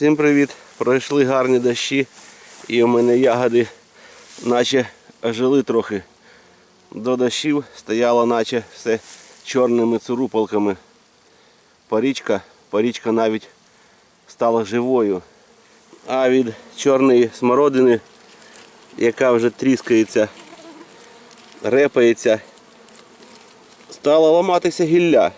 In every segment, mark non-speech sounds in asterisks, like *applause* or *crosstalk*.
Всім привіт! Пройшли гарні дощі і у мене ягоди наче ожили трохи. До дощів стояло наче все чорними цурупалками. Порічка, порічка навіть стала живою. А від чорної смородини, яка вже тріскається, репається, стала ламатися гілля.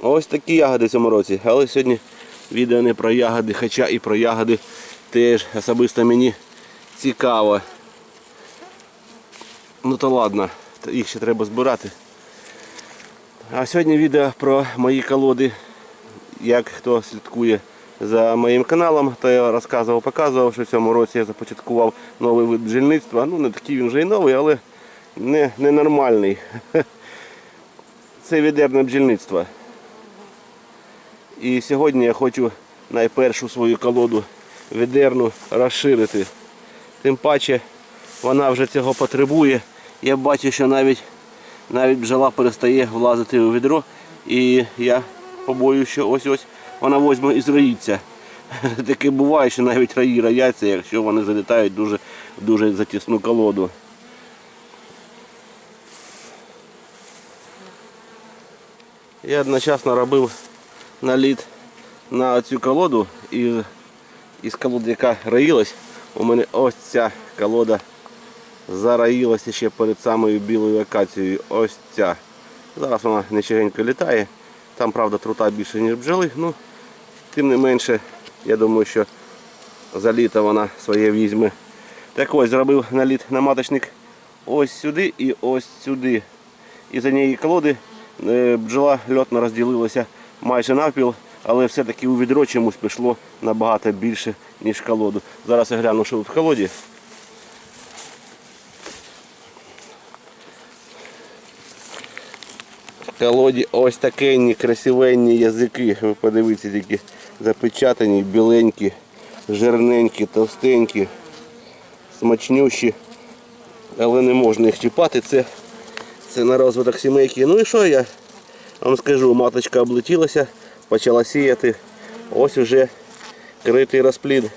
Ось такі ягоди в цьому році. Але сьогодні відео не про ягоди, хоча і про ягоди теж особисто мені цікаво. Ну то ладно, їх ще треба збирати. А сьогодні відео про мої колоди. Як хто слідкує за моїм каналом, то я розказував, показував, що в цьому році я започаткував новий вид бджільництва. Ну не такий він вже і новий, але не, не. *laughs* Це відерне бджільництво. І сьогодні я хочу найпершу свою колоду відерну розширити. Тим паче вона вже цього потребує. Я бачу, що навіть навіть бджола перестає влазити у відро. І я побоюю, що ось-ось вона возьме і зроїться. *laughs* Таке буває, що навіть раї рояться, якщо вони залітають дуже, дуже затісну колоду. Я одночасно робив наліт на цю колоду і із колоди, яка роїлась, у мене ось ця колода зароїлася ще перед самою білою акацією. Ось ця. Зараз вона нечегенько літає. Там, правда, трута більше, ніж бджоли. Ну, тим не менше, я думаю, що за літо вона своє візьме. Так ось зробив наліт на маточник ось сюди і ось сюди. І за неї колоди е, бджола льотно розділилася майже навпіл, але все-таки у відро чомусь пішло набагато більше, ніж колоду. Зараз я гляну, що тут в колоді. В колоді ось такенні красивенні язики. Ви подивіться, тільки запечатані, біленькі, жирненькі, товстенькі, смачнющі. Але не можна їх чіпати. Це, це на розвиток сімейки. Ну і що я вам скажу, маточка облетілася, почала сіяти. Ось уже критий розплід.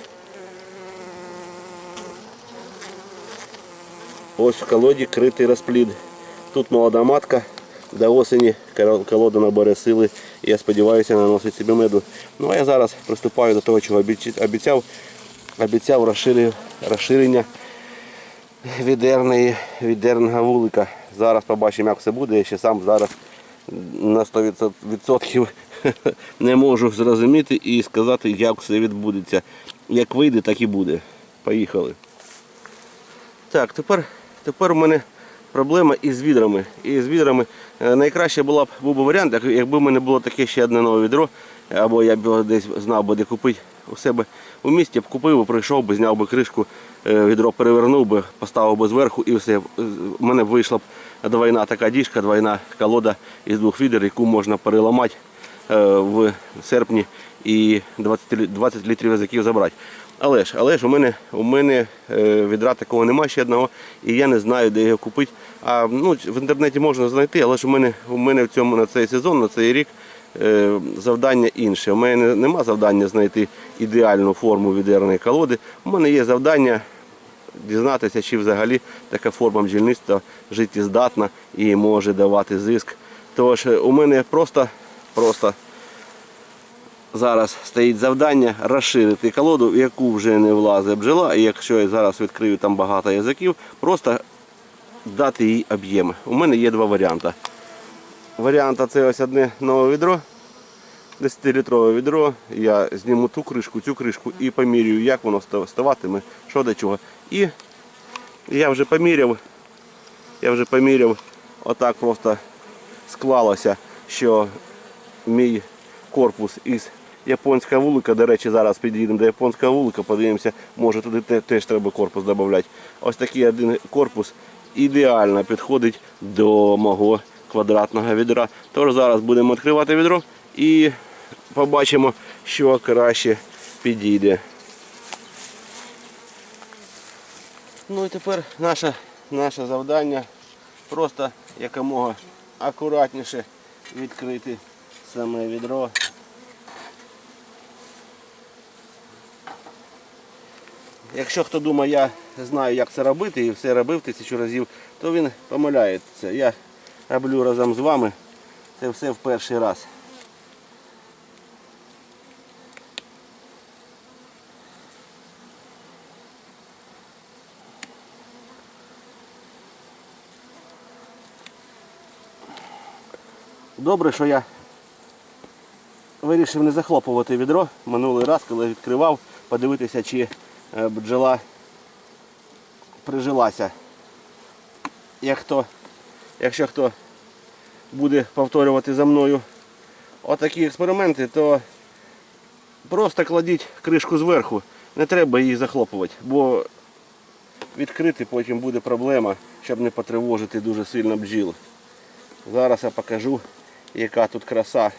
Ось в колоді критий розплід. Тут молода матка. До осені колода набере сили. І я сподіваюся, наносить собі меду. Ну а я зараз приступаю до того, чого обіцяв. Обіцяв розширення, відерної, відерного вулика. Зараз побачимо, як все буде. Я ще сам зараз на 100% *laughs* не можу зрозуміти і сказати, як все відбудеться. Як вийде, так і буде. Поїхали. Так, тепер, тепер у мене проблема із відрами. І з відрами е, найкраще була б був би варіант, якби в мене було таке ще одне нове відро, або я б його десь знав би, де купити у себе у місті, б купив, прийшов би, зняв би кришку, е, відро перевернув би, поставив би зверху і все. У мене б вийшла б двойна така діжка, двойна колода із двох відер, яку можна переламати е, в серпні і 20, 20 літрів язиків забрати. Але ж, але ж у мене, у мене е, відра такого немає ще одного, і я не знаю, де його купити. А ну, в інтернеті можна знайти, але ж у мене, у мене в цьому на цей сезон, на цей рік е, завдання інше. У мене нема завдання знайти ідеальну форму відерної колоди. У мене є завдання дізнатися, чи взагалі така форма бджільництва життєздатна і може давати зиск. Тож е, у мене просто, просто зараз стоїть завдання розширити колоду, в яку вже не влазить бджола. І якщо я зараз відкрию там багато язиків, просто дати їй об'єм. У мене є два варіанти. Варіант це ось одне нове відро. 10-літрове відро, я зніму ту кришку, цю кришку і помірюю, як воно ставатиме, що до чого. І я вже поміряв, я вже поміряв, отак просто склалося, що мій корпус із японська вулика, до речі, зараз підійдемо до японського вулика, подивимося, може туди теж треба корпус додати. Ось такий один корпус ідеально підходить до мого квадратного відра. Тож зараз будемо відкривати відро і побачимо, що краще підійде. Ну і тепер наше, наше завдання просто якомога акуратніше відкрити саме відро. Якщо хто думає, я знаю, як це робити і все робив тисячу разів, то він помиляється. Я роблю разом з вами це все в перший раз. Добре, що я вирішив не захлопувати відро минулий раз, коли відкривав, подивитися, чи е, бджола прижилася. Як хто, якщо хто буде повторювати за мною отакі експерименти, то просто кладіть кришку зверху. Не треба її захлопувати, бо відкрити потім буде проблема, щоб не потривожити дуже сильно бджіл. Зараз я покажу, яка тут краса.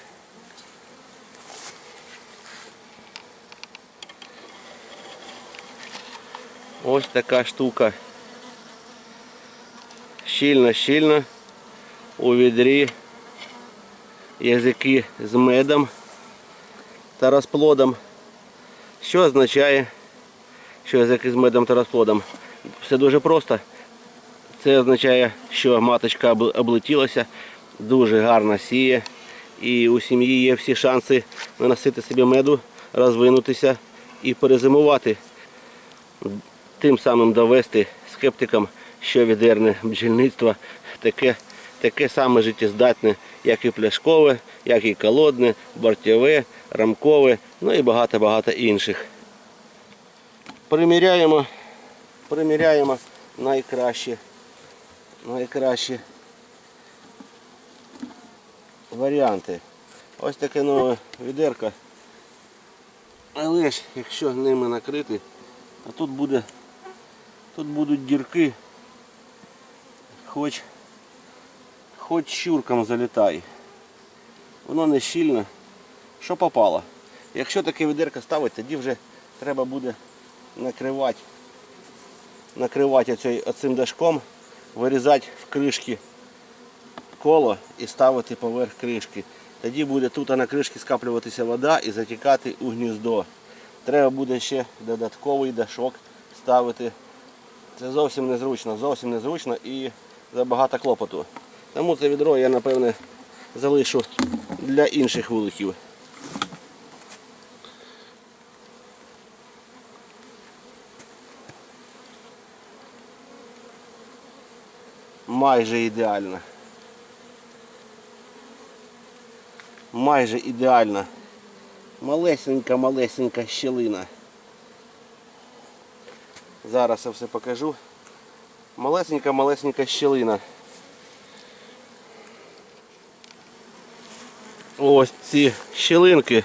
Ось така штука. Щільно, щільно у відрі язики з медом та розплодом. Що означає, що язики з медом та розплодом? Все дуже просто. Це означає, що маточка облетілася, дуже гарно сіє. І у сім'ї є всі шанси наносити собі меду, розвинутися і перезимувати тим самим довести скептикам, що відерне бджільництво таке, таке саме життєздатне, як і пляшкове, як і колодне, бортєве, рамкове, ну і багато-багато інших. Приміряємо, приміряємо найкраще, найкращі варіанти. Ось таке нове відерко. Але ж, якщо ними накрити, а тут буде, тут будуть дірки, хоч, хоч щуркам залітай. Воно не щільне, що попало. Якщо таке відерко ставити, тоді вже треба буде накривати, накривати оцим дашком, вирізати в кришки коло і ставити поверх кришки. Тоді буде тут на кришці скаплюватися вода і затікати у гніздо. Треба буде ще додатковий дашок ставити. Це зовсім незручно, зовсім незручно і забагато клопоту. Тому це відро я напевне залишу для інших вуликів. Майже ідеально. Майже ідеально. Малесенька-малесенька щілина. Зараз я все покажу. Малесенька-малесенька щілина. Ось ці щілинки.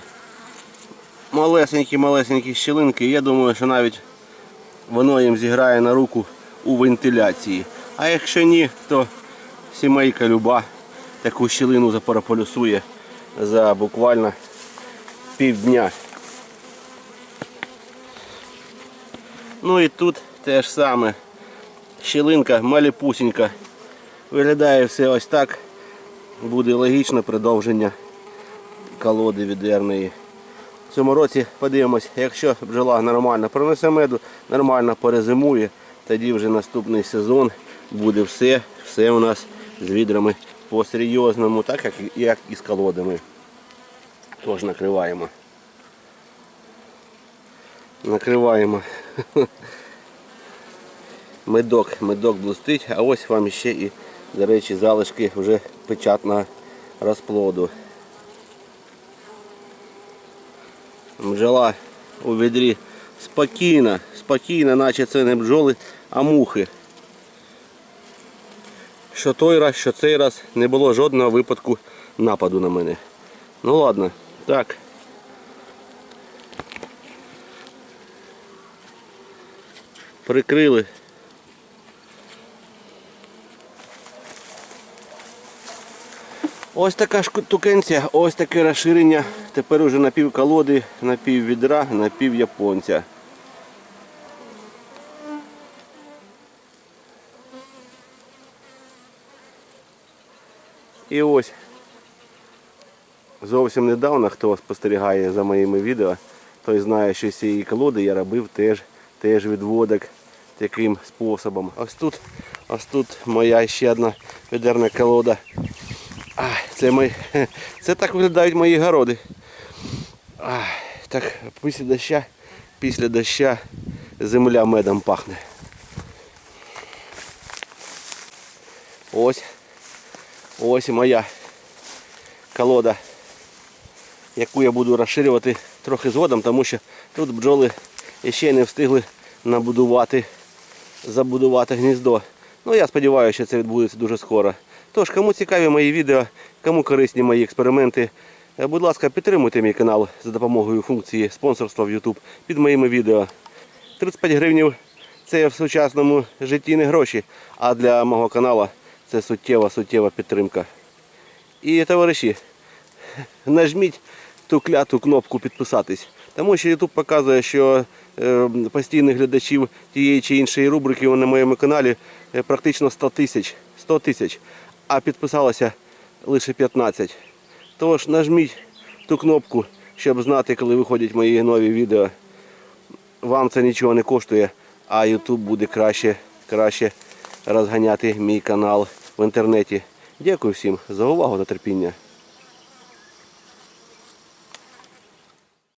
Малесенькі-малесенькі щілинки. Я думаю, що навіть воно їм зіграє на руку у вентиляції. А якщо ні, то сімейка люба таку щілину запорополюсує за буквально півдня. Ну і тут те ж саме. Щілинка маліпусінька. Виглядає все ось так. Буде логічне продовження колоди відерної. В цьому році подивимось, якщо бджола нормально пронесе меду, нормально перезимує, тоді вже наступний сезон буде все, все у нас з відрами по-серйозному, так як, як і з колодами. Тож накриваємо. Накриваємо. *laughs* Медок, медок блистить, а ось вам ще і, до речі, залишки вже печатного розплоду. Бджола у відрі спокійна, спокійна, наче це не бджоли, а мухи. Що той раз, що цей раз не було жодного випадку нападу на мене. Ну ладно, так. Прикрили. Ось така штукенція, ось таке розширення. Тепер уже на пів колоди, на пів відра, на японця. І ось зовсім недавно, хто спостерігає за моїми відео, той знає, що з цієї колоди я робив теж теж відводок таким способом. Ось тут, ось тут моя ще одна відерна колода. А, це, мої, *laughs* це так виглядають мої городи. А, так, після доща, після доща земля медом пахне. Ось. Ось і моя колода, яку я буду розширювати трохи згодом, тому що тут бджоли ще не встигли набудувати, забудувати гніздо. Ну я сподіваюся, що це відбудеться дуже скоро. Тож, кому цікаві мої відео, кому корисні мої експерименти, е, будь ласка, підтримуйте мій канал за допомогою функції спонсорства в YouTube під моїми відео. 35 гривнів це в сучасному житті не гроші, а для мого каналу це суттєва, суттєва підтримка. І товариші, нажміть ту кляту кнопку підписатись. Тому що YouTube показує, що е, постійних глядачів тієї чи іншої рубрики на моєму каналі е, практично 100 тисяч. 100 тисяч, а підписалося лише 15. Тож нажміть ту кнопку, щоб знати, коли виходять мої нові відео. Вам це нічого не коштує, а YouTube буде краще, краще розганяти мій канал в інтернеті. Дякую всім за увагу та терпіння.